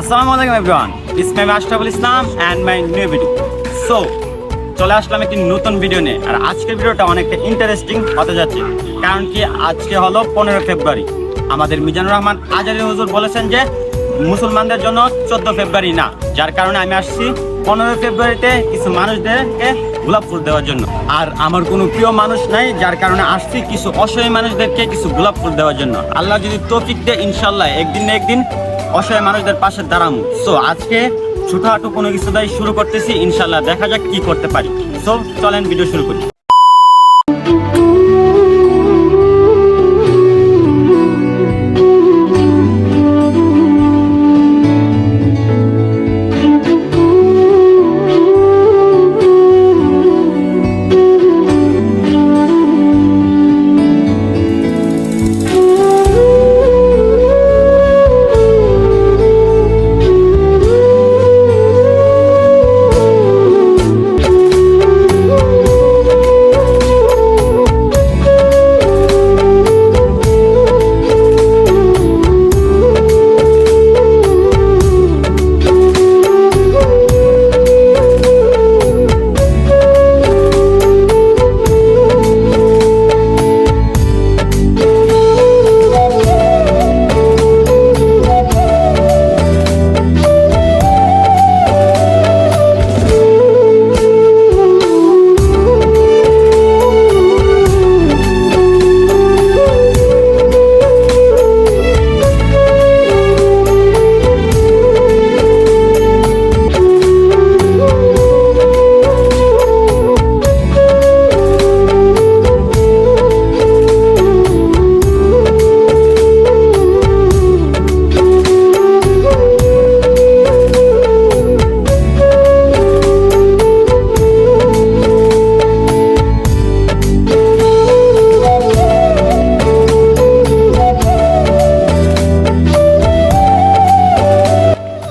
আসসালামু আলাইকুম everyone it's my Ashraful Islam and my new video so চলে আসলাম একটি নতুন ভিডিও নিয়ে। আর আজকের ভিডিওটা অনেকটা ইন্টারেস্টিং হতে যাচ্ছে। কারণ কি, আজকে হলো পনেরো ফেব্রুয়ারি। আমাদের মিজানুর রহমান আজারি হুজুর বলেছেন যে, মুসলমানদের জন্য চোদ্দ ফেব্রুয়ারি না। যার কারণে আমি আসছি পনেরো ফেব্রুয়ারিতে কিছু মানুষদেরকে গোলাপ ফুল দেওয়ার জন্য। আর আমার কোনো প্রিয় মানুষ নাই, যার কারণে আসছি কিছু অসহায় মানুষদেরকে কিছু গোলাপ ফুল দেওয়ার জন্য। আল্লাহ যদি তৌফিক দেয় ইনশাল্লাহ একদিন না একদিন অসহায় মানুষদের পাশে দাঁড়ানো সো আজকে ছোটখাটো কোনো কিছু দায় শুরু করতেছি। ইনশাল্লাহ দেখা যাক কি করতে পারি। সো চলেন ভিডিও শুরু করি।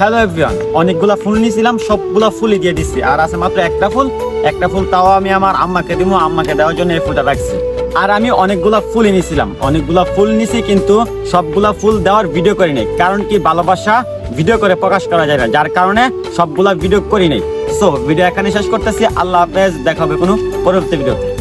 হ্যালো এভরিওয়ান অনেকগুলা ফুল নিয়েছিলাম, সবগুলা ফুলই দিয়ে দিচ্ছি আর আছে মাত্র একটা ফুল। একটা ফুল তাও আমি আমার আম্মাকে দিব আম্মাকে দেওয়ার জন্য এই ফুলটা রাখছি। আর আমি অনেকগুলা ফুলই নিয়েছিলাম। অনেকগুলা ফুল নিছি কিন্তু সবগুলা ফুল দেওয়ার ভিডিও করি নাই। কারণ কি ভালোবাসা ভিডিও করে প্রকাশ করা যায় না। যার কারণে সবগুলা ভিডিও করি নাই। সো ভিডিও এখানে শেষ করতেছি। আল্লাহ হাফেজ, দেখা হবে কোনো পরবর্তী ভিডিওতে